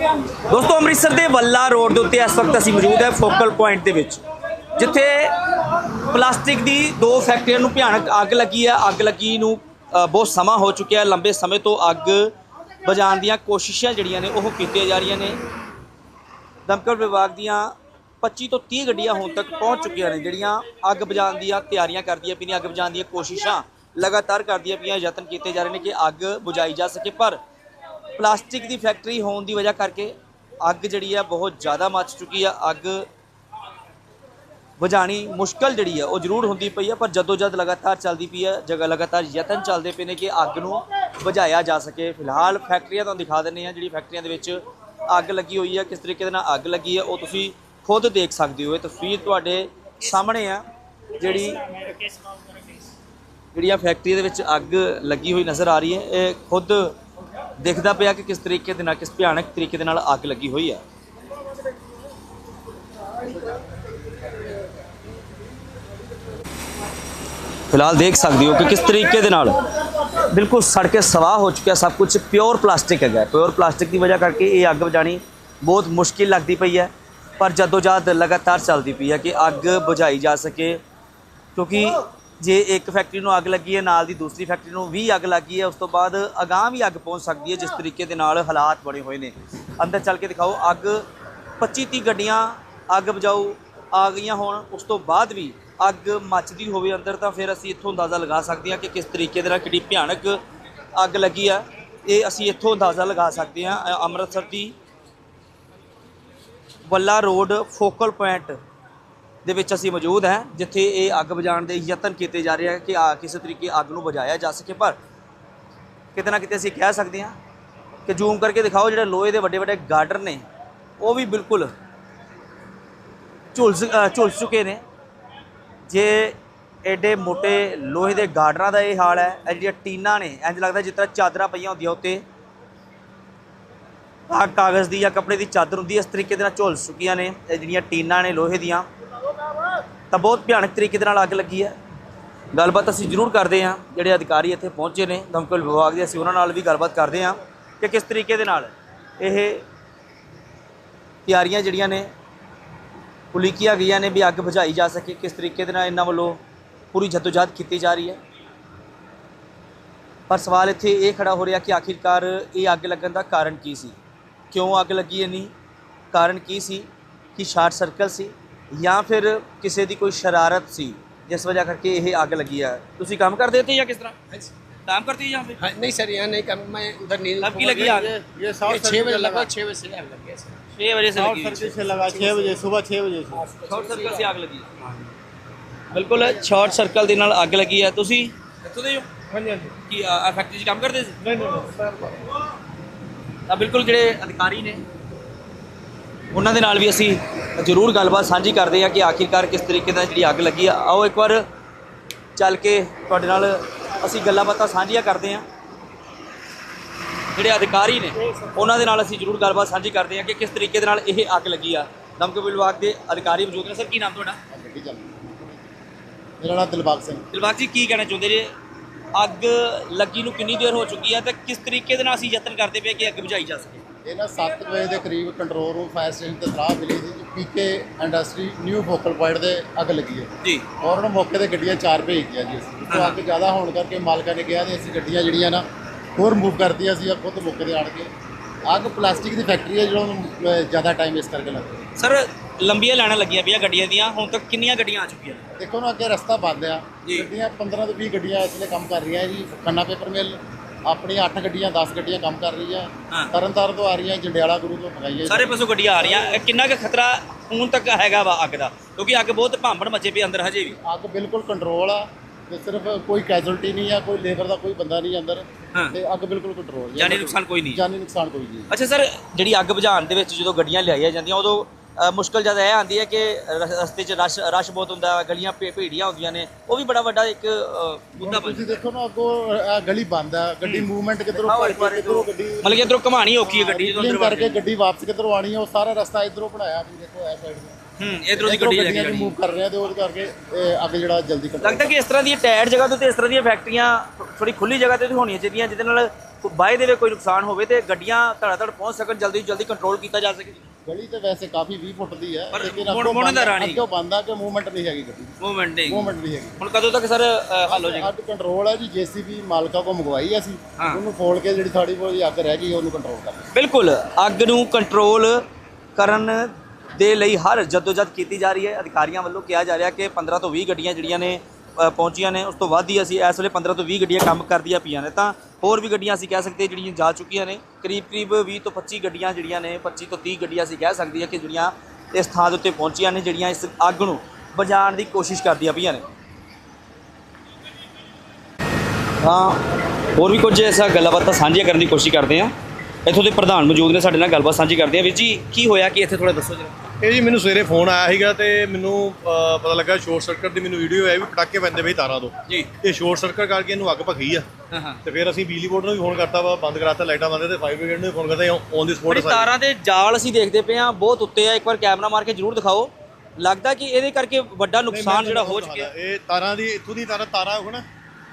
ਦੋਸਤੋ, ਅੰਮ੍ਰਿਤਸਰ ਦੇ ਵੱਲਾ ਰੋਡ ਦੇ ਉੱਤੇ ਇਸ ਵਕਤ ਅਸੀਂ ਮੌਜੂਦ ਹੈ ਫੋਕਲ ਪੁਆਇੰਟ ਦੇ ਵਿੱਚ, ਜਿੱਥੇ ਪਲਾਸਟਿਕ ਦੀ ਦੋ ਫੈਕਟਰੀਆਂ ਨੂੰ ਭਿਆਨਕ ਅੱਗ ਲੱਗੀ ਹੈ। ਅੱਗ ਲੱਗੀ ਨੂੰ ਬਹੁਤ ਸਮਾਂ ਹੋ ਚੁੱਕਿਆ ਲੰਬੇ ਸਮੇਂ ਤੋਂ ਅੱਗ ਬੁਝਾਉਣ ਦੀਆਂ ਕੋਸ਼ਿਸ਼ਾਂ ਜਿਹੜੀਆਂ ਨੇ, ਉਹ ਕੀਤੀਆਂ ਜਾ ਰਹੀਆਂ ਨੇ। ਦਮਕਲ ਵਿਭਾਗ ਦੀਆਂ 25 ਤੋਂ 30 ਗੱਡੀਆਂ ਹੁਣ ਤੱਕ ਪਹੁੰਚ ਚੁੱਕੀਆਂ ਨੇ, ਜਿਹੜੀਆਂ ਅੱਗ ਬੁਝਾਉਣ ਦੀਆਂ ਤਿਆਰੀਆਂ ਕਰਦੀਆਂ ਪਈਆਂ ਅੱਗ ਬੁਝਾਉਣ ਦੀਆਂ ਕੋਸ਼ਿਸ਼ਾਂ ਲਗਾਤਾਰ ਕਰਦੀਆਂ ਪਈਆਂ, ਯਤਨ ਕੀਤੇ ਜਾ ਰਹੇ ਨੇ ਕਿ ਅੱਗ ਬੁਝਾਈ ਜਾ ਸਕੇ। ਪਰ ਪਲਾਸਟਿਕ ਦੀ ਫੈਕਟਰੀ ਹੋਣ ਦੀ ਵਜ੍ਹਾ ਕਰਕੇ ਅੱਗ ਜਿਹੜੀ ਆ ਬਹੁਤ ਜ਼ਿਆਦਾ ਮੱਚ ਚੁੱਕੀ ਆ। ਅੱਗ ਬੁਝਾਣੀ ਮੁਸ਼ਕਲ ਜਿਹੜੀ ਆ, ਉਹ ਜ਼ਰੂਰ ਹੁੰਦੀ ਪਈ ਆ, ਪਰ ਜਦੋਂ ਜਦ ਲਗਾਤਾਰ ਚੱਲਦੀ ਪਈ ਆ ਜਗ੍ਹਾ ਲਗਾਤਾਰ ਯਤਨ ਚੱਲਦੇ ਪਏ ਨੇ ਕਿ ਅੱਗ ਨੂੰ ਬੁਝਾਇਆ ਜਾ ਸਕੇ। ਫਿਲਹਾਲ ਫੈਕਟਰੀਆਂ ਤੁਹਾਨੂੰ ਦਿਖਾ ਦਿੰਨੇ ਆ ਜਿਹੜੀ ਫੈਕਟਰੀਆਂ ਦੇ ਵਿੱਚ ਅੱਗ ਲੱਗੀ ਹੋਈ ਆ। ਕਿਸ ਤਰੀਕੇ ਦੇ ਨਾਲ ਅੱਗ ਲੱਗੀ ਆ, ਉਹ ਤੁਸੀਂ ਖੁਦ ਦੇਖ ਸਕਦੇ ਹੋ। ਇਹ ਤਸਵੀਰ ਤੁਹਾਡੇ ਸਾਹਮਣੇ ਆ, ਜਿਹੜੀ ਜਿਹੜੀਆਂ ਫੈਕਟਰੀ ਦੇ ਵਿੱਚ ਅੱਗ ਲੱਗੀ ਹੋਈ ਨਜ਼ਰ ਆ ਰਹੀ ਹੈ। ਇਹ ਖੁਦ ਦੇਖਦਾ ਪਿਆ ਕਿ ਕਿਸ ਤਰੀਕੇ ਦੇ ਨਾਲ, ਕਿਸ ਭਿਆਨਕ ਤਰੀਕੇ ਦੇ ਨਾਲ ਅੱਗ ਲੱਗੀ ਹੋਈ ਹੈ ਫਿਲਹਾਲ ਦੇਖ ਸਕਦੇ ਹੋ ਕਿ ਕਿਸ ਤਰੀਕੇ ਦੇ ਨਾਲ ਬਿਲਕੁਲ ਸੜ ਕੇ ਸਵਾਹ ਹੋ ਚੁੱਕਿਆ, ਸਭ ਕੁਝ ਪਿਓਰ ਪਲਾਸਟਿਕ ਹੈਗਾ। ਪਿਓਰ ਪਲਾਸਟਿਕ ਦੀ ਵਜ੍ਹਾ ਕਰਕੇ ਇਹ ਅੱਗ ਬੁਝਾਣੀ ਬਹੁਤ ਮੁਸ਼ਕਿਲ ਲੱਗਦੀ ਪਈ ਹੈ, ਪਰ ਜਦੋਂ ਜਦ ਲਗਾਤਾਰ ਚੱਲਦੀ ਪਈ ਹੈ ਕਿ ਅੱਗ ਬੁਝਾਈ ਜਾ ਸਕੇ, ਕਿਉਂਕਿ ਜੇ ਇੱਕ ਫੈਕਟਰੀ ਨੂੰ ਅੱਗ ਲੱਗੀ ਹੈ, ਨਾਲ ਦੀ ਦੂਸਰੀ ਫੈਕਟਰੀ ਨੂੰ ਵੀ ਅੱਗ ਲੱਗੀ ਹੈ, ਉਸ ਤੋਂ ਬਾਅਦ ਅਗਾਂਹ ਵੀ ਅੱਗ ਪਹੁੰਚ ਸਕਦੀ ਹੈ, ਜਿਸ ਤਰੀਕੇ ਦੇ ਨਾਲ ਹਾਲਾਤ ਬਣੇ ਹੋਏ ਨੇ। ਅੰਦਰ ਚੱਲ ਕੇ ਦਿਖਾਓ, ਅੱਗ 25 30 ਗੱਡੀਆਂ ਅੱਗ ਬੁਝਾਊ ਆ ਗਈਆਂ ਹੋਣ, ਉਸ ਤੋਂ ਬਾਅਦ ਵੀ ਅੱਗ ਮੱਚਦੀ ਹੋਵੇ ਅੰਦਰ, ਤਾਂ ਫਿਰ ਅਸੀਂ ਇੱਥੋਂ ਅੰਦਾਜ਼ਾ ਲਗਾ ਸਕਦੇ ਹਾਂ ਕਿ ਕਿਸ ਤਰੀਕੇ ਦੇ ਨਾਲ ਕਿੰਨੀ ਭਿਆਨਕ ਅੱਗ ਲੱਗੀ ਆ। ਇਹ ਅਸੀਂ ਇੱਥੋਂ ਅੰਦਾਜ਼ਾ ਲਗਾ ਸਕਦੇ ਹਾਂ ਅੰਮ੍ਰਿਤਸਰ ਦੀ ਵੱਲਾ ਰੋਡ ਫੋਕਲ ਪੁਆਇੰਟ ਦੇ ਵਿੱਚ ਅਸੀਂ ਮੌਜੂਦ ਹਾਂ ਜਿੱਥੇ ਇਹ ਅੱਗ ਬੁਝਾਉਣ ਦੇ ਯਤਨ ਕੀਤੇ ਜਾ ਰਹੇ ਆ ਕਿ ਆ ਕਿਸੇ ਤਰੀਕੇ ਅੱਗ ਨੂੰ ਬੁਝਾਇਆ ਜਾ ਸਕੇ। ਪਰ ਕਿਤੇ ਨਾ ਕਿਤੇ ਅਸੀਂ ਕਹਿ ਸਕਦੇ ਹਾਂ ਕਿ ਜ਼ੂਮ ਕਰਕੇ ਦਿਖਾਓ ਜਿਹੜੇ ਲੋਹੇ ਦੇ ਵੱਡੇ ਵੱਡੇ ਗਾਰਡਰ ਨੇ ਉਹ ਵੀ ਬਿਲਕੁਲ ਝੁਲਸ ਅ, ਝੁਲਸ ਚੁੱਕੇ ਨੇ। ਜੇ ਐਡੇ ਮੋٹے ਲੋਹੇ ਦੇ ਗਾਰਡਰਾਂ ਦਾ ਇਹ ਹਾਲ ਹੈ ਇਹ ਜਿਹੜੀਆਂ ਟੀਨਾਂ ਨੇ ਇੰਜ ਲੱਗਦਾ ਜਿਸ ਤਰ੍ਹਾਂ ਚਾਦਰਾਂ ਪਈਆਂ ਹੁੰਦੀਆਂ ਉੱਤੇ। ਆ ਕਾਗਜ਼ ਦੀ ਜਾਂ ਕੱਪੜੇ ਦੀ ਚਾਦਰ ਹੁੰਦੀ ਇਸ ਤਰੀਕੇ ਦੇ ਨਾਲ ਝੁਲਸ ਚੁੱਕੀਆਂ ਨੇ ਇਹ ਜਿਹੜੀਆਂ ਟੀਨਾਂ ਨੇ ਲੋਹੇ ਦੀਆਂ। ਤਾਂ ਬਹੁਤ ਭਿਆਨਕ ਤਰੀਕੇ ਦੇ ਨਾਲ ਅੱਗ ਲੱਗੀ ਹੈ। ਗੱਲਬਾਤ ਅਸੀਂ ਜ਼ਰੂਰ ਕਰਦੇ ਹਾਂ। ਜਿਹੜੇ ਅਧਿਕਾਰੀ ਇੱਥੇ ਪਹੁੰਚੇ ਨੇ, ਦਮਕਲ ਵਿਭਾਗ ਦੇ, ਅਸੀਂ ਉਹਨਾਂ ਨਾਲ ਵੀ ਗੱਲਬਾਤ ਕਰਦੇ ਹਾਂ ਕਿ ਕਿਸ ਤਰੀਕੇ ਦੇ ਨਾਲ ਇਹ ਤਿਆਰੀਆਂ ਜਿਹੜੀਆਂ ਨੇ, ਉਲੀਕੀਆਂ ਗਈਆਂ ਨੇ ਵੀ ਅੱਗ ਬੁਝਾਈ ਜਾ ਸਕੇ। ਕਿਸ ਤਰੀਕੇ ਦੇ ਨਾਲ ਇਹਨਾਂ ਵੱਲੋਂ ਪੂਰੀ ਜਦੋਜਹਦ ਕੀਤੀ ਜਾ ਰਹੀ ਹੈ? ਪਰ ਸਵਾਲ ਇੱਥੇ ਇਹ ਖੜਾ ਹੋ ਰਿਹਾ ਕਿ ਆਖਿਰਕਾਰ ਇਹ ਅੱਗ ਲੱਗਣ ਦਾ ਕਾਰਨ ਕੀ ਸੀ? ਕਿਉਂ ਅੱਗ ਲੱਗੀ ਇੰਨੀ? ਕਾਰਨ ਕੀ ਸੀ? ਕਿ ਸ਼ਾਰਟ ਸਰਕਲ ਸੀ? ਜਾਂ ਫਿਰ ਕਿਸੇ ਦੀ ਕੋਈ ਸ਼ਰਾਰਤ ਸੀ ਜਿਸ ਵਜ੍ਹਾ ਕਰਕੇ ਇਹ ਅੱਗ ਲੱਗੀ ਹੈ ਤੁਸੀਂ ਕੰਮ ਕਰਦੇ थे ਜਾਂ ਕਿਸ ਤਰ੍ਹਾਂ काम करते हैं यहाँ पे हाँ, नहीं सर यहाँ नहीं कम मैं उधर नहीं अब की लगी आग? ये शॉर्ट छः बजे सर्किट लगा लगभग छः बजे से आग लग गया सर छः बजे से शॉर्ट लगी हुई है। सर्किट से लगा छः बजे सुबह छः बजे से ਸ਼ਾਰਟ ਸਰਕਲ ਸੇ ਅੱਗ ਲੱਗੀ ਹੈ ਬਿਲਕੁਲ ਸ਼ਾਰਟ ਸਰਕਲ ਦੇ ਨਾਲ ਅੱਗ ਲੱਗੀ ਹੈ ਤੁਸੀਂ ਇੱਥੋਂ ਦੇ ਹੋ हाँ जी हाँ जी ਕੀ ਫੈਕਟਰੀ 'ਚ ਕੰਮ ਕਰਦੇ ਸੀ नहीं नहीं नहीं सर ਤਾਂ ਬਿਲਕੁਲ ਜਿਹੜੇ ਅਧਿਕਾਰੀ ਨੇ ਉਹਨਾਂ ਦੇ ਨਾਲ ਵੀ ਅਸੀਂ ਜ਼ਰੂਰ ਗੱਲਬਾਤ ਸਾਂਝੀ ਕਰਦੇ ਹਾਂ ਕਿ ਆਖਿਰਕਾਰ ਕਿਸ ਤਰੀਕੇ ਨਾਲ ਜਿਹੜੀ ਅੱਗ ਲੱਗੀ ਆ। ਆਓ ਇੱਕ ਵਾਰ ਚੱਲ ਕੇ ਤੁਹਾਡੇ ਨਾਲ ਅਸੀਂ ਗੱਲਾਂ ਬਾਤਾਂ ਸਾਂਝੀਆਂ ਕਰਦੇ ਹਾਂ। ਜਿਹੜੇ ਅਧਿਕਾਰੀ ਨੇ ਉਹਨਾਂ ਦੇ ਨਾਲ ਅਸੀਂ ਜ਼ਰੂਰ ਗੱਲਬਾਤ ਸਾਂਝੀ ਕਰਦੇ ਹਾਂ ਕਿ ਕਿਸ ਤਰੀਕੇ ਦੇ ਨਾਲ ਇਹ ਅੱਗ ਲੱਗੀ ਆ। ਦਮਕਲ ਵਿਭਾਗ ਦੇ ਅਧਿਕਾਰੀ ਮੌਜੂਦ ਨੇ। ਸਰ ਕੀ ਨਾਮ ਤੁਹਾਡਾ? ਮੇਰਾ ਨਾਮ ਦਿਲਬਾਗ ਸਿੰਘ। ਦਿਲਬਾਗ ਜੀ ਕੀ ਕਹਿਣਾ ਚਾਹੁੰਦੇ ਜੇ? ਅੱਗ ਲੱਗੀ ਨੂੰ ਕਿੰਨੀ ਦੇਰ ਹੋ ਚੁੱਕੀ ਹੈ ਤੇ ਕਿਸ ਤਰੀਕੇ ਦੇ ਨਾਲ ਅਸੀਂ ਯਤਨ ਕਰਦੇ ਪਏ ਕਿ ਅੱਗ ਬੁਝਾਈ ਜਾ ਸਕੇ? ਇਹ ਨਾ 7 ਵਜੇ ਦੇ ਕਰੀਬ ਕੰਟਰੋਲ ਰੂਮ ਫਾਇਰ ਸਟੇਸ਼ਨ ਤੇ ਸਲਾਹ ਮਿਲੀ ਸੀ ਕਿ PK industry new focal point ਦੇ ਅੱਗ ਲੱਗੀ ਹੈ। ਜੀ। ਔਰ ਉਹਨਾਂ ਮੌਕੇ ਤੇ ਗੱਡੀਆਂ ਚਾਰ ਭੇਜ ਦਿੱਤੀਆਂ ਜੀ ਅਸੀਂ। ਤੋਂ ਅੱਗ ਜ਼ਿਆਦਾ ਹੋਣ ਕਰਕੇ ਮਾਲਕਾਂ ਨੇ ਕਿਹਾ ਤੇ ਅਸੀਂ ਗੱਡੀਆਂ ਜਿਹੜੀਆਂ ਨਾ ਹੋਰ ਮੂਵ ਕਰਤੀਆਂ ਅਸੀਂ ਖੁਦ ਮੌਕੇ ਤੇ ਆਣ ਕੇ। ਅੱਗ ਪਲਾਸਟਿਕ ਦੀ ਫੈਕਟਰੀ ਹੈ ਜਿਹੜਾ ਉਹਨੂੰ ਜ਼ਿਆਦਾ ਟਾਈਮ ਇਸ ਕਰਕੇ ਲੱਗਦਾ ਸਰ ਲੰਬੀਆਂ ਲਾਈਨਾਂ ਲੱਗੀਆਂ ਪਈਆਂ ਗੱਡੀਆਂ ਦੀਆਂ ਹੁਣ ਤੱਕ ਕਿੰਨੀਆਂ ਗੱਡੀਆਂ ਆ ਚੁੱਕੀਆਂ? ਦੇਖੋ ਨਾ ਅੱਗੇ ਰਸਤਾ ਬੰਦ ਆ। ਗੱਡੀਆਂ 15 ਤੋਂ 20 ਗੱਡੀਆਂ ਇਸ ਵੇਲੇ ਕੰਮ ਕਰ ਰਹੀਆਂ ਜੀ ਖੰਨਾ ਪੇਪਰ ਮਿਲ ਆਪਣੀਆਂ 8 ਗੱਡੀਆਂ 10 ਗੱਡੀਆਂ ਕੰਮ ਕਰ ਰਹੀਆਂ ਹਾਂ। ਤਰਨਤਾਰਨ ਤੋਂ ਆ ਰਹੀਆਂ ਜੰਡਿਆਲਾ ਗੁਰੂ ਤੋਂ ਮੰਗਾਈਆਂ ਸਾਰੇ ਪਾਸੋਂ ਗੱਡੀਆਂ ਆ ਰਹੀਆਂ। ਇਹ ਕਿੰਨਾ ਕੁ ਖਤਰਾ ਹੁਣ ਤੱਕ ਹੈਗਾ ਵਾ ਅੱਗ ਦਾ? ਕਿਉਂਕਿ ਅੱਗ ਬਹੁਤ ਭਾਂਬੜ ਮੱਚੇ ਪਈ ਅੰਦਰ ਹਜੇ ਵੀ। ਅੱਗ ਬਿਲਕੁਲ ਕੰਟਰੋਲ ਆ ਤੇ ਸਿਰਫ ਕੋਈ ਕੈਜੁਅਲਟੀ ਨਹੀਂ ਆ ਕੋਈ ਲੇਬਰ ਦਾ ਕੋਈ ਬੰਦਾ ਨਹੀਂ ਅੰਦਰ। ਹਾਂ। ਤੇ ਅੱਗ ਬਿਲਕੁਲ ਕੰਟਰੋਲ ਜਾਨੀ ਨੁਕਸਾਨ ਕੋਈ ਨਹੀਂ। ਜਾਨੀ ਨੁਕਸਾਨ ਕੋਈ ਨਹੀਂ ਅੱਛਾ ਸਰ ਜਿਹੜੀ ਅੱਗ ਬੁਝਾਉਣ ਦੇ ਵਿੱਚ ਜਦੋਂ ਗੱਡੀਆਂ ਲਿਆਈਆਂ ਜਾਂਦੀਆਂ ਉਦੋਂ ਮੁਸ਼ਕਲ ਜ਼ਿਆਦਾ ਇਹ ਆਉਂਦੀ ਹੈ ਕਿ ਰਸਤੇ 'ਚ ਰਸ਼ ਰਸ਼ ਬਹੁਤ ਹੁੰਦਾ ਗਲੀਆਂ ਭੀੜੀਆਂ ਹੁੰਦੀਆਂ ਨੇ ਉਹ ਵੀ ਬੜਾ ਵੱਡਾ ਇੱਕ ਮੁੱਦਾ ਬਣ ਤੁਸੀਂ ਦੇਖੋ ਨਾ ਅੱਗੋਂ ਗਲੀ ਬੰਦ ਆ ਗੱਡੀ ਮੂਵਮੈਂਟ ਕਿੱਧਰੋਂ ਕਿੱਧਰੋਂ ਗੱਡੀ ਮਤਲਬ ਕਿ ਇੱਧਰੋਂ ਘਮਾਣੀ ਔਖੀ ਹੈ ਗੱਡੀ ਜਦੋਂ ਅੰਦਰ ਕਰਕੇ ਗੱਡੀ ਵਾਪਸ ਕਿੱਧਰੋਂ ਆਣੀ ਆ ਉਹ ਸਾਰਾ ਰਸਤਾ ਇਧਰੋਂ ਬਣਾਇਆ ਤੁਸੀਂ ਦੇਖੋ ਇਹ ਸਾਈਡ ਤੋਂ ਹੂੰ ਇਧਰੋਂ ਦੀ ਗੱਡੀ ਲੈ ਕੇ ਮੂਵ ਕਰ ਰਹੇ ਆ ਤੇ ਉਹਦੇ ਕਰਕੇ ਅੱਗ ਜਿਹੜਾ ਜਲਦੀ ਲੱਗਦਾ ਕਿ ਇਸ ਤਰ੍ਹਾਂ ਦੀਆਂ ਟਾਇਰ ਜਗ੍ਹਾ ਤੇ ਇਸ ਤਰ੍ਹਾਂ ਦੀਆਂ ਫੈਕਟਰੀਆਂ ਥੋੜੀ ਖੁੱਲੀ ਜਗ੍ਹਾ ਤੇ ਹੋਣੀਆਂ ਚਾਹੀਦੀਆਂ ਜਿਹਦੇ ਨਾਲ ਬਾਏ ਦੇ ਵੇ ਕੋਈ ਨੁਕਸਾਨ ਹੋਵੇ ਤੇ ਗੱਡੀਆਂ ਧੜਾ ਧੜ ਪਹੁੰਚ ਸਕਣ ਜਲਦੀ ਜਲਦੀ ਕੰਟਰੋਲ ਕੀਤਾ ਜਾ ਸਕੇ। ਗਲੀ ਤੇ ਵੈਸੇ ਕਾਫੀ 20 ਫੁੱਟ ਦੀ ਹੈ ਪਰ ਅੱਗੋਂ ਮੁੜਨ ਦਾ ਨਹੀਂ। ਅੱਗੋਂ ਬੰਦਾ ਕਿ ਮੂਵਮੈਂਟ ਨਹੀਂ ਹੈਗੀ ਗੱਡੀ ਮੂਵਮੈਂਟ ਨਹੀਂ। ਮੂਵਮੈਂਟ ਨਹੀਂ ਹੈਗੀ। ਹੁਣ ਕਦੋਂ ਤੱਕ ਸਰ ਹੱਲ ਹੋ ਜਾਏਗਾ? ਅੱਜ ਕੰਟਰੋਲ ਹੈ ਜੀ ਜੀਸੀਬੀ ਮਾਲਕਾ ਕੋ ਮੰਗਵਾਈ ਅਸੀਂ। ਉਹਨੂੰ ਫੋਲ ਕੇ ਜਿਹੜੀ ਥੋੜੀ ਬਹੁਤੀ ਅੱਗ ਰਹਿ ਗਈ ਉਹਨੂੰ ਕੰਟਰੋਲ ਕਰ ਬਿਲਕੁਲ ਅੱਗ ਨੂੰ ਕੰਟਰੋਲ ਕਰਨ ਦੇ ਲਈ ਹਰ ਜਦੋਜਦ ਕੀਤੀ ਜਾ ਰਹੀ ਹੈ। ਅਧਿਕਾਰੀਆਂ ਵੱਲੋਂ ਕਿਹਾ ਜਾ ਰਿਹਾ ਕਿ 15 ਤੋਂ 20 ਗੱਡੀਆਂ ਜਿਹੜੀਆਂ ਨੇ ਪਹੁੰਚੀਆਂ ਨੇ, ਉਸ ਤੋਂ ਵੱਧ ਹੀ ਅਸੀਂ ਇਸ ਵੇਲੇ 15 ਤੋਂ 20 ਗੱਡੀਆਂ ਕੰਮ ਕਰਦੀਆਂ ਪਈਆਂ ਨੇ। ਤਾਂ ਹੋਰ ਵੀ ਗੱਡੀਆਂ ਅਸੀਂ ਕਹਿ ਸਕਦੇ ਜਿਹੜੀਆਂ ਜਾ ਚੁੱਕੀਆਂ ਨੇ। ਕਰੀਬ ਕਰੀਬ 20 ਤੋਂ 25 ਗੱਡੀਆਂ ਜਿਹੜੀਆਂ ਨੇ 25 ਤੋਂ 30 ਗੱਡੀਆਂ ਅਸੀਂ ਕਹਿ ਸਕਦੇ ਹਾਂ ਕਿ ਜਿਹੜੀਆਂ ਇਸ ਥਾਂ ਦੇ ਉੱਤੇ ਪਹੁੰਚੀਆਂ ਨੇ, ਜਿਹੜੀਆਂ ਇਸ ਅੱਗ ਨੂੰ ਬੁਝਾਉਣ ਦੀ ਕੋਸ਼ਿਸ਼ ਕਰਦੀਆਂ ਪਈਆਂ ਨੇ। ਤਾਂ ਹੋਰ ਵੀ ਕੁਝ ਐਸਾ ਗੱਲਾਂ ਬਾਤਾਂ ਸਾਂਝੀਆਂ ਕਰਨ ਦੀ ਕੋਸ਼ਿਸ਼ ਕਰਦੇ ਹਾਂ। ਇੱਥੋਂ ਦੇ ਪ੍ਰਧਾਨ ਮੌਜੂਦ ਨੇ ਸਾਡੇ ਨਾਲ ਗੱਲਬਾਤ ਸਾਂਝੀ ਕਰਦੇ ਹਾਂ ਵੀਰ ਜੀ ਕੀ ਹੋਇਆ? ਕਿ ਇੱਥੇ ਥੋੜਾ ਦੱਸੋ ਜਰਾ। ਇਹ ਜੀ ਮੈਨੂੰ ਸਵੇਰੇ ਫੋਨ ਆਇਆ ਸੀਗਾ ਤੇ ਮੈਨੂੰ ਅਹ, ਪਤਾ ਲੱਗਾ ਸ਼ੋਰਟ ਸਰਕਟ ਦੀ ਮੈਨੂੰ ਵੀਡੀਓ ਆਈ ਵੀ ਪਟਾਕੇ ਪੈਂਦੇ ਪਏ ਤਾਰਾਂ ਤੋਂ। ਜੀ। ਇਹ ਸ਼ੋਰਟ ਸਰਕਟ ਕਰਕੇ ਇਹਨੂੰ ਅੱਗ ਭਖੀ ਆ। ਹਾਂ ਹਾਂ। ਤੇ ਫਿਰ ਅਸੀਂ ਬਿਜਲੀ ਬੋਰਡ ਨੂੰ ਵੀ ਫੋਨ ਕਰਤਾ ਵਾ ਬੰਦ ਕਰਾਤਾ ਲਾਈਟਾਂ ਬੰਦ ਤੇ ਫਾਇਰ ਬ੍ਰਿਗੇਡ ਨੂੰ ਵੀ ਫੋਨ ਕਰਤਾ ਔਨ ਦੀ ਸਪੋਟ ਬੜੀ ਤਾਰਾਂ ਦੇ ਜਾਲ ਅਸੀਂ ਦੇਖਦੇ ਪਏ ਹਾਂ ਬਹੁਤ ਉੱਤੇ ਆ ਇੱਕ ਵਾਰ ਕੈਮਰਾ ਮਾਰ ਕੇ ਜ਼ਰੂਰ ਦਿਖਾਓ। ਲੱਗਦਾ ਕਿ ਇਹਦੇ ਕਰਕੇ ਵੱਡਾ ਨੁਕਸਾਨ ਜਿਹੜਾ ਹੋ ਚੁੱਕਿਆ। ਇਹ ਤਾਰਾਂ ਦੀ ਇੱਥੋਂ ਦੀ ਤਾਰਾਂ ਤਾਰਾਂ ਹੋ ਨਾ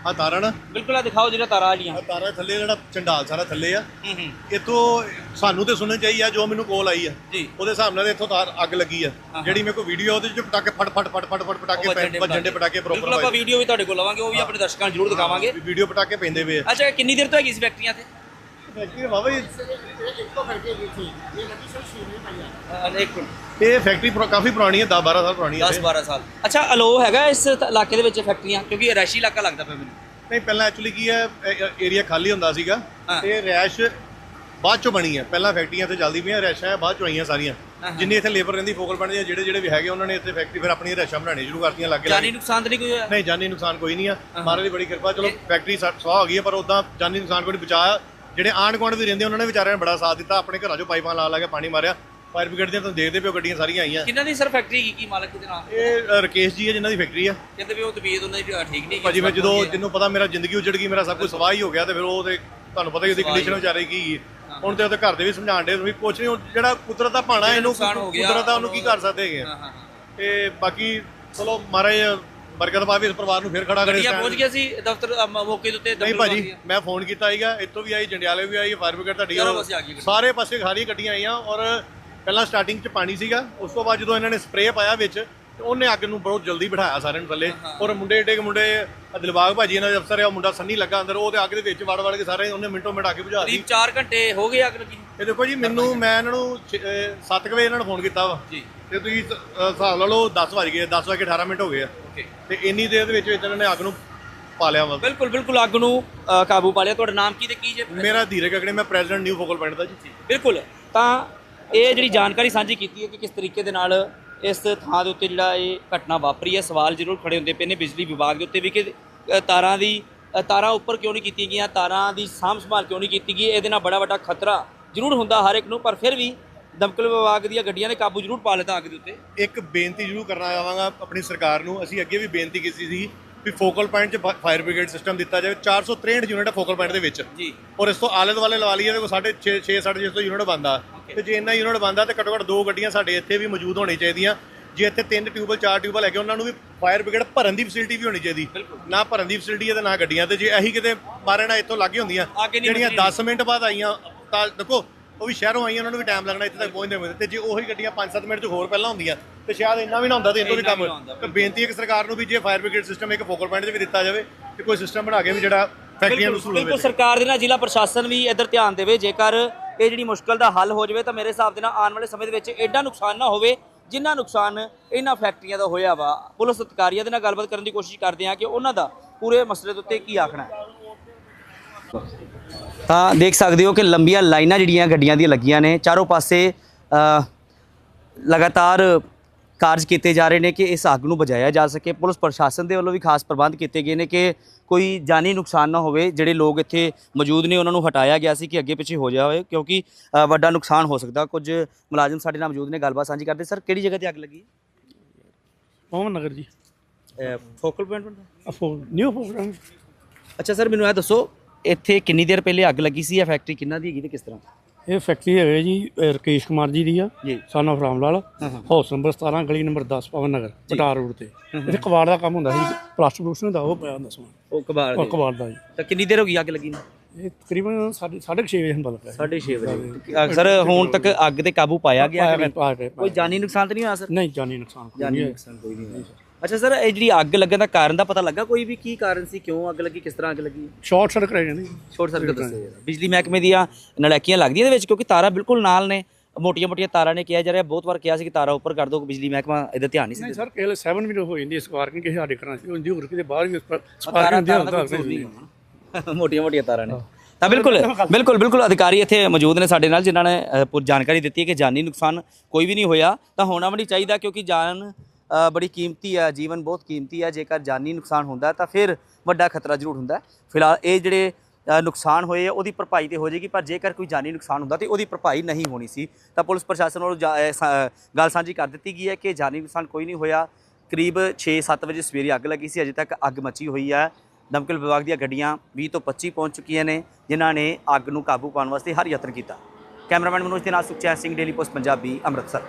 ਆ ਤਾਰਾਂ ਨਾ। ਬਿਲਕੁਲ ਆ ਦਿਖਾਓ ਜਿਹੜਾ ਤਾਰਾਂ ਵਾਲੀਆਂ। ਆਹ ਤਾਰਾਂ ਥੱਲੇ ਜਿਹੜਾ ਚੰਡਾਲ ਸਾਰਾ ਥੱਲੇ ਆ। ਹੂੰ ਹੂੰ। ਇੱਥੋਂ ਸਾਨੂੰ ਤੇ ਸੁਣਨ ਚਾਹੀ ਆ ਜੋ ਮੈਨੂੰ ਕੋਲ ਆਈ ਆ। ਜੀ। ਉਹਦੇ ਹਿਸਾਬ ਨਾਲ ਇੱਥੋਂ ਤਾਰ ਅੱਗ ਲੱਗੀ ਆ। ਹਾਂ। ਜਿਹੜੀ ਮੇਰੇ ਕੋਲ ਵੀਡੀਓ ਉਹਦੇ ਚ ਪਟਾਕੇ ਫਟ ਫਟ ਫਟ ਫਟ ਫਟ ਪਟਾਕੇ ਪੈ- ਵੱਜਣ ਦੇ ਪਟਾਕੇ ਬਿਲਕੁਲ ਪ੍ਰੋਪਰ ਆਪਾਂ ਵੀਡੀਓ ਵੀ ਤੁਹਾਡੇ ਕੋਲ ਲਵਾਂਗੇ ਉਹ ਵੀ ਆਪਣੇ ਦਰਸ਼ਕਾਂ ਨੂੰ ਜ਼ਰੂਰ ਦਿਖਾਵਾਂਗੇ। ਵੀਡੀਓ ਪਟਾਕੇ ਪੈਂਦੇ ਆ। ਅੱਛਾ ਕਿੰਨੀ ਦੇਰ ਤੋਂ ਹੈਗੀ ਸੀ ਫੈਕਟਰੀਆਂ ਤੇ ਫੈਕਟਰੀ ਬਾਬਾ ਜੀ ਅ, ਇੱਕ ਮਿੰਟ। ਇਹ ਫੈਕਟਰੀ ਪੁਰਾ- ਕਾਫੀ ਪੁਰਾਣੀ ਹੈ 10 12 ਸਾਲ ਪੁਰਾਣੀ ਹੈ 10 12 ਸਾਲ। ਅੱਛਾ ਅਲੋ ਹੈਗਾ ਇਸ ਤ- ਇਲਾਕੇ ਦੇ ਵਿੱਚ ਫੈਕਟਰੀਆਂ? ਕਿਉਂਕਿ ਇਹ ਰੈਸ਼ੀ ਇਲਾਕਾ ਲੱਗਦਾ ਪਿਆ ਮੈਨੂੰ। ਨਹੀਂ ਪਹਿਲਾਂ ਐਕਚੁਅਲੀ ਕੀ ਹੈ ਏਰੀਆ ਖਾਲੀ ਹੁੰਦਾ ਸੀਗਾ। ਹਾਂ। ਤੇ ਰੈਸ਼ ਬਾਅਦ ਚੋਂ ਬਣੀ ਹੈ। ਪਹਿਲਾਂ ਫੈਕਟਰੀਆਂ ਤੇ ਚੱਲਦੀ ਪਈਆਂ ਰੈਸ਼ਾਂ ਬਾਅਦ ਚੋਂ ਆਈਆਂ ਸਾਰੀਆਂ। ਹਾਂ। ਜਿੰਨੀ ਇੱਥੇ ਲੇਬਰ ਰਹਿੰਦੀ ਫੋਕਲ ਪੁਆਇੰਟ ਦੇ ਜਿਹੜੇ ਜਿਹੜੇ ਵੀ ਹੈਗੇ ਉਹਨਾਂ ਨੇ ਇੱਥੇ ਫੈਕਟਰੀ ਫਿਰ ਆਪਣੀਆਂ ਰੈਸ਼ਾਂ ਬਣਾਉਣੀ ਸ਼ੁਰੂ ਕਰਤੀਆਂ ਲੱਗੇ ਜਾਨੀ ਨੁਕਸਾਨ ਤਾਂ ਨਹੀਂ ਕੋਈ ਹੋਇਆ? ਨਹੀਂ ਜਾਨੀ ਨੁਕਸਾਨ ਕੋਈ ਨਹੀਂ ਆ। ਮਹਾਰਾਜ ਦੀ ਬੜੀ ਕਿਰਪਾ ਚਲੋ ਫੈਕਟਰੀ ਸਾ- ਸਵਾਹ ਹੋ ਗਈ ਹੈ ਪਰ ਉਦਾਂ ਜਾਨੀ ਨੁਕਸਾਨ ਕੋਈ ਨਹੀਂ ਬਚਾਇਆ ਜਿਹੜੇ ਆਂਢ ਗੁਆਂਢ ਵੀ ਰਹਿੰਦੇ ਉਹਨਾਂ ਨੇ ਵਿਚਾਰਿਆਂ ਨੇ ਬੜਾ ਸਾਥ ਦਿੱਤਾ ਆਪਣੇ ਘਰਾਂ ਚੋਂ ਪਾਈਪਾਂ ਲਾ ਲਾ ਕੇ ਪਾਣੀ ਮਾਰਿਆ ਫਾਇਰ ਬ੍ਰਿਗੇਡ ਦੀਆਂ ਤੁਹਾਨੂੰ ਦੇਖਦੇ ਪਿਓ ਗੱਡੀਆਂ ਸਾਰੀਆਂ ਆਈਆਂ। ਕਿੰਨਾ ਦੀ ਸਰ ਫੈਕਟਰੀ ਕੀ ਕੀ ਮਾਲਕ ਕਿਹਦੇ ਨਾਲ? ਇਹ ਅ, ਰਕੇਸ਼ ਜੀ ਹੈ ਜਿਨ੍ਹਾਂ ਦੀ ਫੈਕਟਰੀ ਆ। ਕਹਿੰਦੇ ਵੀ ਉਹ ਤਬੀਅਤ ਉਹਨਾਂ ਦੀ ਠੀਕ ਨਹੀਂ ਭਾਜੀ ਮੈਂ ਜਦੋਂ ਜਿਹਨੂੰ ਪਤਾ ਮੇਰਾ ਜ਼ਿੰਦਗੀ ਉਜੜ ਗਈ ਮੇਰਾ ਸਭ ਕੁਝ ਸਵਾਹ ਹੀ ਹੋ ਗਿਆ ਤੇ ਫਿਰ ਉਹ ਤੇ ਤੁਹਾਨੂੰ ਪਤਾ ਹੀ ਉਹਦੀ ਕੰਡੀਸ਼ਨ ਵਿਚਾਰੇ ਕੀ ਹੈ। ਹੁਣ ਤੇ ਉਹਦੇ ਘਰ ਦੇ ਵੀ ਸਮਝਾਣ ਦੇ ਵੀ ਕੁਛ ਨਹੀਂ ਜਿਹੜਾ ਕੁਦਰਤ ਦਾ ਭਾਣਾ ਇਹਨੂੰ ਨੁਕਸਾਨ ਹੋ ਗਿਆ, ਕੁਦਰਤ ਦਾ ਉਹਨੂੰ ਕੀ ਕਰ ਸਕਦੇ ਹੈਗੇ ਆ। ਹਾਂ ਹਾਂ। ਤੇ ਬਾਕੀ ਚਲੋ ਮਹਾਰਾਜ ਬਰਕਤ ਪਾਵੇ ਇਸ ਪਰਿਵਾਰ ਨੂੰ ਫਿਰ ਖੜਾ ਕਰੇ ਗੱਡੀਆਂ ਪਹੁੰਚ ਗਿਆ ਸੀ ਦਫ਼ਤਰ ਮੌਕੇ ਦੇ ਉੱਤੇ ਨਹੀਂ ਦਫ਼ਤਰ ਭਾਜੀ। ਮੈਂ ਫੋਨ ਕੀਤਾ ਸੀਗਾ ਇੱਥੋਂ ਵੀ ਆਈ ਜੰਡਿਆਲੇ ਵੀ ਆਈ ਫਾਇਰ ਬ੍ਰਿਗੇਡ ਤੁਹਾਡੀ ਚਾਰੋਂ ਪਾਸੇ ਆ ਗਈ ਗੱਡੀ। ਸਾਰੇ ਪਾਸੇ ਸਾਰੀਆਂ ਗੱਡੀਆਂ ਆਈਆਂ ਔਰ ਪਹਿਲਾਂ ਸਟਾਰਟਿੰਗ 'ਚ ਪਾਣੀ ਸੀਗਾ ਉਸ ਤੋਂ ਬਾਅਦ ਜਦੋਂ ਇਹਨਾਂ ਨੇ ਸਪਰੇਅ ਪਾਇਆ ਵਿੱਚ ਤੇ ਉਹਨੇ ਅੱਗ ਨੂੰ ਬਹੁਤ ਜਲਦੀ ਬਿਠਾਇਆ ਸਾਰਿਆਂ ਨੂੰ ਥੱਲੇ। ਔਰ ਮੁੰਡੇ ਏਡੇ ਕੁ ਮੁੰਡੇ ਆਹ ਦਿਲਬਾਗ ਭਾਜੀ ਇਹਨਾਂ ਦੇ ਅਫਸਰ ਆ ਉਹ ਮੁੰਡਾ ਸੰਨੀ ਲੱਗਾ ਅੰਦਰ ਉਹ ਤੇ ਅੱਗ ਦੇ ਵਿੱਚ ਵੜ ਵੜ ਕੇ ਸਾਰੇ ਉਹਨੇ ਮਿੰਟੋ ਮਿੰਟ ਅੱਗ ਬੁਝਾ ਦਿੱਤੀ। ਕਰੀਬ 4 ਘੰਟੇ ਹੋ ਗਏ ਅੱਗ ਲੱਗੀ। ਇਹ ਦੇਖੋ ਜੀ ਮੈਨੂੰ ਮੈਂ ਇਹਨਾਂ ਨੂੰ 7 ਵਜੇ ਇਹਨਾਂ ਨੂੰ ਫੋਨ ਕੀਤਾ ਵਾ। ਜੀ। ਤੇ ਤੁਸੀਂ ਸ- ਅਹ ਹਿਸਾਬ ਲਾ ਲਓ 10 ਵਜ ਗਏ 10 ਵਜੇ 18 ਮਿੰਟ ਹੋ ਗਏ ਆ। ਓਕੇ ਤੇ ਇੰਨੀ ਦੇਰ ਦੇ ਵਿੱਚ ਵਿੱਚ ਇਹਨਾਂ ਨੇ ਅੱਗ ਨੂੰ ਪਾ ਲਿਆ ਵਾ ਬਿਲਕੁਲ ਬਿਲਕੁਲ ਅੱਗ ਨੂੰ ਅ, ਕਾਬੂ ਪਾ ਲਿਆ। ਤੁਹਾਡਾ ਨਾਮ ਕੀ ਤੇ ਕੀ ਜੇ? ਮੇਰਾ ਧੀਰਜ ਅਗੜੇ ਮੈਂ ਪ੍ਰੈਜ਼ੀਡੈਂਟ ਨਿਊ ਫੋਕਲ ਪੁਆਇੰਟ ਦਾ ਜੀ। ਬਿਲਕੁਲ। ਤਾਂ ਇਹ ਜਿਹੜੀ ਜਾਣਕਾਰੀ ਸਾਂਝੀ ਕੀਤੀ ਹੈ ਕਿ ਕਿਸ ਤਰੀਕੇ ਦੇ ਨਾਲ ਇਸ ਥਾਂ ਦੇ ਉੱਤੇ ਜਿਹੜਾ ਇਹ ਘਟਨਾ ਵਾਪਰੀ ਹੈ ਸਵਾਲ ਜ਼ਰੂਰ ਖੜੇ ਹੁੰਦੇ ਪਏ ਨੇ ਬਿਜਲੀ ਵਿਭਾਗ ਦੇ ਉੱਤੇ ਵੀ ਕਿ ਅ, ਤਾਰਾਂ ਦੀ ਅ, ਤਾਰਾਂ ਉੱਪਰ ਕਿਉਂ ਨਹੀਂ ਕੀਤੀਆਂ ਗਈਆਂ ਤਾਰਾਂ ਦੀ ਸਾਂਭ ਸੰਭਾਲ ਕਿਉਂ ਨਹੀਂ ਕੀਤੀ ਗਈ ਇਹਦੇ ਨਾਲ ਬੜਾ ਵੱਡਾ ਖਤਰਾ ਜ਼ਰੂਰ ਹੁੰਦਾ ਹਰ ਇੱਕ ਨੂੰ ਪਰ ਫਿਰ ਵੀ ਦਮਕਲ ਵਿਭਾਗ ਦੀਆਂ ਗੱਡੀਆਂ ਨੇ ਕਾਬੂ ਜ਼ਰੂਰ ਪਾ ਲਿਆ ਅੱਗ ਦੇ ਉੱਤੇ। ਇੱਕ ਬੇਨਤੀ ਜ਼ਰੂਰ ਕਰਨਾ ਚਾਹਾਂਗਾ ਆਪਣੀ ਸਰਕਾਰ ਨੂੰ। ਅਸੀਂ ਅੱਗੇ ਵੀ ਬੇਨਤੀ ਕੀਤੀ ਸੀ ਵੀ ਫੋਕਲ ਪੁਆਇੰਟ 'ਚ ਫਾਇਰ ਬ੍ਰਿਗੇਡ ਸਿਸਟਮ ਦਿੱਤਾ ਜਾਵੇ। 463 ਯੂਨਿਟ ਫੋਕਲ ਪੁਆਇੰਟ ਦੇ ਵਿੱਚ। ਜੀ। ਔਰ ਇਸ ਤੋਂ ਆਲੇ ਦੁਆਲੇ ਲਵਾ ਲਈਏ ਤੇ ਕੋਈ 6.5 6 6.5 ਯੂਨਿਟ ਬੰਦਾ ਤੇ ਜੇ ਇੰਨਾ ਯੂਨਿਟ ਬੰਦਾ ਤੇ ਘੱਟੋ ਘੱਟ ਦੋ ਗੱਡੀਆਂ ਸਾਡੇ ਇੱਥੇ ਵੀ ਮੌਜੂਦ ਹੋਣੀ ਚਾਹੀਦੀਆਂ। ਜੇ ਇੱਥੇ ਤਿੰਨ ਟਿਊਬਲ ਚਾਰ ਟਿਊਬਲ ਹੈਗੇ ਉਹਨਾਂ ਨੂੰ ਵੀ ਫਾਇਰ ਬ੍ਰਿਗੇਡ ਭਰਨ ਦੀ ਫੈਸਿਲਿਟੀ ਵੀ ਹੋਣੀ ਚਾਹੀਦੀ। ਨਾ ਭਰਨ ਦੀ ਫੈਸਿਲਿਟੀ ਹੈ ਤੇ ਨਾ ਗੱਡੀਆਂ। ਤੇ ਜੇ ਇਹੀ ਕਿਤੇ ਮਾਰੇ ਨਾ ਇੱਥੋਂ ਲੱਗੇ ਹੁੰਦੀਆਂ। ਜਿਹੜੀਆਂ ਵਧਣੀ 10 ਮਿੰਟ ਬਾਅਦ ਆਈਆਂ ਤਾਂ ਦੇਖੋ ਉਹ ਵੀ ਸ਼ਹਿਰੋਂ ਆਈਆਂ ਉਹਨਾਂ ਨੂੰ ਵੀ ਟਾਈਮ ਲੱਗਣਾ ਇੱਥੇ ਤੱਕ ਪਹੁੰਚਦੇ ਹੋਏ। ਤੇ ਜੇ ਉਹੀ ਗੱਡੀਆਂ 5-7 ਮਿੰਟ ਚ ਹੋਰ ਪਹਿਲਾਂ ਹੁੰਦੀਆਂ ਤੇ ਸ਼ਾਇਦ ਇੰਨਾ ਵੀ ਨਾ ਹੁੰਦਾ ਤੇ ਵੀ ਇੰਨਾ ਕੰਮ ਤੇ ਬੇਨਤੀ ਹੈ ਕਿ ਸਰਕਾਰ ਨੂੰ ਵੀ ਜੇ ਫਾਇਰ ਬ੍ਰਿਗੇਡ ਸਿਸਟਮ ਇੱਕ ਫੋਕਲ ਪੁਆਇੰਟ 'ਚ ਵੀ ਦਿੱਤਾ ਜਾਵੇ ਤੇ ਕੋਈ ਸਿਸਟਮ ਬਣਾ ਕੇ ਵੀ ਜਿਹੜਾ ਫੈਕਟਰੀਆਂ ਨੂੰ ਸਹੂਲਤ ਬਿਲਕੁਲ। ਸਰਕਾਰ ਦੇ ਨਾਲ ਜ਼ਿਲ੍ਹਾ ਪ੍ਰਸ਼ਾਸਨ ਵੀ ਇੱਧਰ ਧਿਆਨ ਦੇਵੇ ਜੇਕਰ ਇਹ ਜਿਹੜੀ ਮੁਸ਼ਕਲ ਦਾ ਹੱਲ ਹੋ ਜਾਵੇ ਤਾਂ ਮੇਰੇ ਹਿਸਾਬ ਦੇ ਨਾਲ ਆਉਣ ਵਾਲੇ ਸਮੇਂ ਦੇ ਵਿੱਚ ਐਡਾ ਨੁਕਸਾਨ ਨਾ ਹੋਵੇ ਜਿੰਨਾ ਨੁਕਸਾਨ ਇਹਨਾਂ ਫੈਕਟਰੀਆਂ ਦਾ ਹੋਇਆ ਵਾ। ਪੁਲਿਸ ਅਧਿਕਾਰੀਆਂ ਦੇ ਨਾਲ ਗੱਲਬਾਤ ਕਰਨ ਦੀ ਕੋਸ਼ਿਸ਼ ਕਰਦੇ ਹਾਂ ਕਿ ਉਹਨਾਂ ਦਾ ਪੂਰੇ ਮਸਲੇ ਦੇ ਉੱਤੇ ਕੀ ਆਖਣਾ ਹੈ। ਤਾਂ ਦੇਖ ਸਕਦੇ ਹੋ ਕਿ ਲੰਬੀਆਂ ਲਾਈਨਾਂ ਜਿਹੜੀਆਂ ਗੱਡੀਆਂ ਦੀਆਂ ਲੱਗੀਆਂ ਨੇ ਚਾਰੋਂ ਪਾਸੇ ਲਗਾਤਾਰ ਕਾਰਜ ਕੀਤੇ ਜਾ ਰਹੇ ਨੇ ਕਿ ਇਸ ਅੱਗ ਨੂੰ ਬੁਝਾਇਆ ਜਾ ਸਕੇ। ਪੁਲਿਸ ਪ੍ਰਸ਼ਾਸਨ ਦੇ ਵੱਲੋਂ ਵੀ ਖਾਸ ਪ੍ਰਬੰਧ ਕੀਤੇ ਗਏ ਨੇ ਕਿ ਕੋਈ ਜਾਨੀ ਨੁਕਸਾਨ ਨਾ ਹੋਵੇ। ਜਿਹੜੇ ਲੋਕ ਇੱਥੇ ਮੌਜੂਦ ਨੇ ਉਹਨਾਂ ਨੂੰ ਹਟਾਇਆ ਗਿਆ ਸੀ ਕਿ ਅੱਗੇ ਪਿੱਛੇ ਹੋ ਜਾਵੇ ਕਿਉਂਕਿ ਵੱਡਾ ਨੁਕਸਾਨ ਹੋ ਸਕਦਾ। ਕੁਝ ਮੁਲਾਜ਼ਮ ਸਾਡੇ ਨਾਲ ਮੌਜੂਦ ਨੇ ਗੱਲਬਾਤ ਸਾਂਝੀ ਕਰਦੇ। ਸਰ ਕਿਹੜੀ ਜਗ੍ਹਾ ਤੇ ਅੱਗ ਲੱਗੀ? ਪਵਨ ਨਗਰ ਜੀ। Focal point? ਨਿਊ ਪ੍ਰੋਗਰਾਮ ਅੱਛਾ ਸਰ ਮੈਨੂੰ ਇਹ ਦੱਸੋ ਇੱਥੇ ਕਿੰਨੀ ਦੇਰ ਪਹਿਲੇ ਅੱਗ ਲੱਗੀ ਸੀ? ਇਹ ਫੈਕਟਰੀ ਕਿੰਨਾ ਦੀ ਹੈਗੀ ਤੇ ਕਿਸ ਤਰ੍ਹਾਂ? ਇਹ ਫੈਕਟਰੀ ਹੈਗੇ ਜੀ ਇਹ ਰਕੇਸ਼ ਕੁਮਾਰ ਜੀ ਦੀ ਆ ਜੀ। Son of Ram Lal. House number 17 ਗਲੀ ਨੰਬਰ 10 ਪਵਨ ਨਗਰ ਬਟਾਰ ਰੋਡ ਤੇ। ਇੱਥੇ ਕਬਾੜ ਦਾ ਕੰਮ ਹੁੰਦਾ ਸੀ ਪਲਾਸਟਿਕ ਪਲੂਸਟਿਕ ਦਾ ਉਹ ਪਿਆ ਹੁੰਦਾ ਸਮਾਨ। ਉਹ ਕਬਾੜ ਉਹ ਕਬਾੜ ਦਾ ਜੀ। ਤਾਂ ਕਿੰਨੀ ਦੇਰ ਹੋ ਗਈ ਅੱਗ ਲੱਗੀ ਨੂੰ? ਇਹ ਤਕਰੀਬਨ 6:30 ਵਜੇ ਹੰਬਲ ਪਿਆ 6:30 ਵਜੇ। ਸਰ ਹੁਣ ਤੱਕ ਅੱਗ ਤੇ ਕਾਬੂ ਪਾਇਆ ਗਿਆ ਕਿ ਨਹੀਂ? ਕੋਈ ਜਾਨੀ ਨੁਕਸਾਨ ਤਾਂ ਨਹੀਂ ਹੋਇਆ ਸਰ? ਨਹੀਂ ਜਾਨੀ ਕੋਈ ਨੁਕਸਾਨ ਕੋਈ ਨਹੀਂ ਹੋਇਆ। ਅੱਛਾ ਸਰ ਇਹ ਜਿਹੜੀ ਅੱਗ ਲੱਗਣ ਦਾ ਕਾਰਨ ਦਾ ਪਤਾ ਲੱਗਾ ਕੋਈ ਵੀ? ਕੀ ਕਾਰਨ ਸੀ? ਕਿਉਂ ਅੱਗ ਲੱਗੀ? ਕਿਸ ਤਰ੍ਹਾਂ ਅੱਗ ਲੱਗੀ? ਸ਼ਾਰਟ ਸਰਕਟ ਰਹਿ ਜਾਂਦੀ ਸ਼ੋਰਟ ਸਰਕਟ ਦੱਸਿਆ ਜਰਾ ਬਿਜਲੀ ਮਹਿਕਮੇ ਦੀਆਂ ਨਲੈਕੀਆਂ ਲੱਗਦੀਆਂ ਇਹਦੇ ਵਿੱਚ ਕਿਉਂਕਿ ਤਾਰਾਂ ਬਿਲਕੁਲ ਨਾਲ ਨੇ। ਮੋਟੀਆਂ ਮੋਟੀਆਂ ਤਾਰਾਂ ਨੇ ਕਿਹਾ ਜਾ ਰਿਹਾ। ਬਹੁਤ ਵਾਰ ਕਿਹਾ ਸੀ ਕਿ ਤਾਰਾਂ ਉੱਪਰ ਕਰ ਦਿਓ ਬਿਜਲੀ ਮਹਿਕਮਾ ਇਹਦਾ ਧਿਆਨ ਨਹੀਂ ਸੀ ਨਹੀਂ ਸਰ ਕਿਸੇ 7 ਵੀ ਹੋ ਜਾਂਦੀ ਸਪਾਰਕਿੰਗ ਕਿਸੇ ਸਾਡੇ ਘਰਾਂ 'ਚ ਹੁੰਦੀ ਹੋਰ ਕਿਤੇ ਬਾਹਰ ਵੀ ਤਾਰਾਂ ਸਪਾਰਕਿੰਗ ਹੁੰਦੀ ਤਾਰਾਂ ਦਾ ਹੁੰਦਾ ਨਹੀਂ ਮੋਟੀਆਂ ਮੋਟੀਆਂ ਤਾਰਾਂ ਨੇ। ਤਾਂ ਬਿਲਕੁਲ ਬਿਲਕੁਲ ਬਿਲਕੁਲ ਅਧਿਕਾਰੀ ਇੱਥੇ ਮੌਜੂਦ ਨੇ ਸਾਡੇ ਨਾਲ ਜਿਨ੍ਹਾਂ ਨੇ ਅ, ਪੂਰੀ ਜਾਣਕਾਰੀ ਦਿੱਤੀ ਹੈ ਕਿ ਜਾਨੀ ਨੁਕਸਾਨ ਕੋਈ ਵੀ ਨਹੀਂ ਹੋਇਆ। ਤਾਂ ਹੋਣਾ ਵੀ ਨਹੀਂ ਚਾਹੀਦਾ ਕਿਉਂਕਿ ਜਾਨ ਬੜੀ ਕੀਮਤੀ ਹੈ ਜੀਵਨ ਬਹੁਤ ਕੀਮਤੀ ਹੈ ਜੇਕਰ ਜਾਨੀ ਨੁਕਸਾਨ ਹੁੰਦਾ ਤਾਂ ਫਿਰ ਵੱਡਾ ਖਤਰਾ ਜ਼ਰੂਰ ਹੁੰਦਾ ਫਿਲਹਾਲ ਇਹ ਜਿਹੜੇ ਨੁਕਸਾਨ ਹੋਏ ਆ, ਉਹਦੀ ਭਰਪਾਈ ਤੇ ਹੋ ਜਾਏਗੀ, ਪਰ ਜੇਕਰ ਕੋਈ ਜਾਨੀ ਨੁਕਸਾਨ ਹੁੰਦਾ ਤੇ ਉਹਦੀ ਭਰਪਾਈ ਨਹੀਂ ਹੋਣੀ ਸੀ, ਤਾਂ ਪੁਲਿਸ ਪ੍ਰਸ਼ਾਸਨ ਵੱਲੋਂ ਜਾ- ਗੱਲ ਸਾਂਝੀ ਕਰ ਦਿੱਤੀ ਗਈ ਹੈ ਕਿ ਜਾਨੀ ਨੁਕਸਾਨ ਕੋਈ ਨਹੀਂ ਹੋਇਆ। ਕਰੀਬ 6-7 ਵਜੇ ਸਵੇਰੇ ਅੱਗ ਲੱਗੀ ਸੀ, ਅਜੇ ਤੱਕ ਅੱਗ ਮੱਚੀ ਹੋਈ ਹੈ। ਦਮਕਲ ਵਿਭਾਗ ਦੀਆਂ ਗੱਡੀਆਂ 20 ਤੋਂ 25 ਪਹੁੰਚ ਚੁੱਕੀਆਂ ਨੇ, ਜਿਨ੍ਹਾਂ ਨੇ ਅੱਗ ਨੂੰ ਕਾਬੂ ਪਾਉਣ ਵਾਸਤੇ ਹਰ ਯਤਨ ਕੀਤਾ। ਕੈਮਰਾਮੈਨ ਮਨੋਜ ਦੇ ਨਾਲ ਸੁਖਚੈਨ ਸਿੰਘ, ਡੇਲੀ ਪੋਸਟ, ਪੰਜਾਬੀ, ਅੰਮ੍ਰਿਤਸਰ।